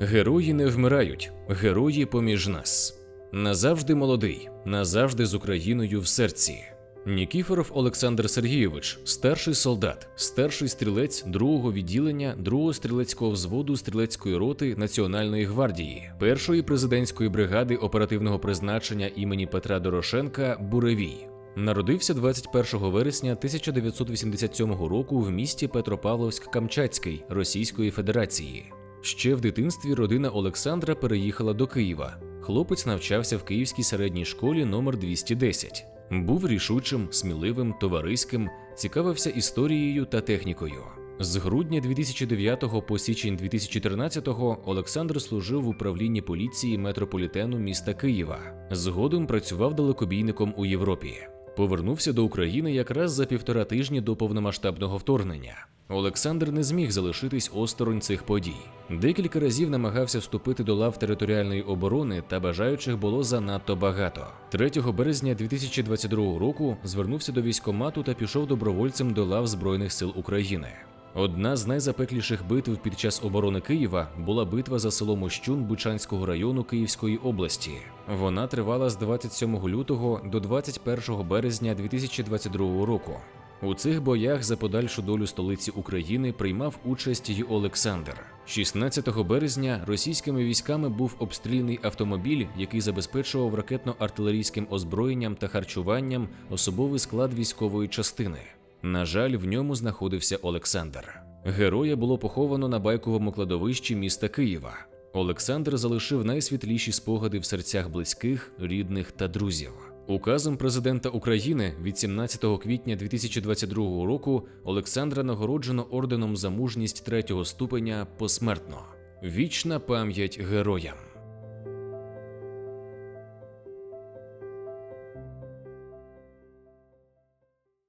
Герої не вмирають, герої поміж нас. Назавжди молодий, назавжди з Україною в серці. Нікіфоров Олександр Сергійович, старший солдат, старший стрілець другого відділення другого стрілецького взводу стрілецької роти Національної гвардії, першої президентської бригади оперативного призначення імені Петра Дорошенка Буревій. Народився 21 вересня 1987 року в місті Петропавловськ-Камчатський Російської Федерації. Ще в дитинстві родина Олександра переїхала до Києва. Хлопець навчався в Київській середній школі номер 210. Був рішучим, сміливим, товариським, цікавився історією та технікою. З грудня 2009 по січень 2014 Олександр служив в управлінні поліції метрополітену міста Києва. Згодом працював далекобійником у Європі. Повернувся до України якраз за півтора тижні до повномасштабного вторгнення. Олександр не зміг залишитись осторонь цих подій. Декілька разів намагався вступити до лав територіальної оборони, та бажаючих було занадто багато. 3 березня 2022 року звернувся до військкомату та пішов добровольцем до лав Збройних сил України. Одна з найзапекліших битв під час оборони Києва була битва за село Мощун Бучанського району Київської області. Вона тривала з 27 лютого до 21 березня 2022 року. У цих боях за подальшу долю столиці України приймав участь й Олександр. 16 березня російськими військами був обстріляний автомобіль, який забезпечував ракетно-артилерійським озброєнням та харчуванням особовий склад військової частини. На жаль, в ньому знаходився Олександр. Героя було поховано на байковому кладовищі міста Києва. Олександр залишив найсвітліші спогади в серцях близьких, рідних та друзів. Указом президента України від 17 квітня 2022 року Олександра нагороджено орденом за мужність третього ступеня посмертно. Вічна пам'ять героям.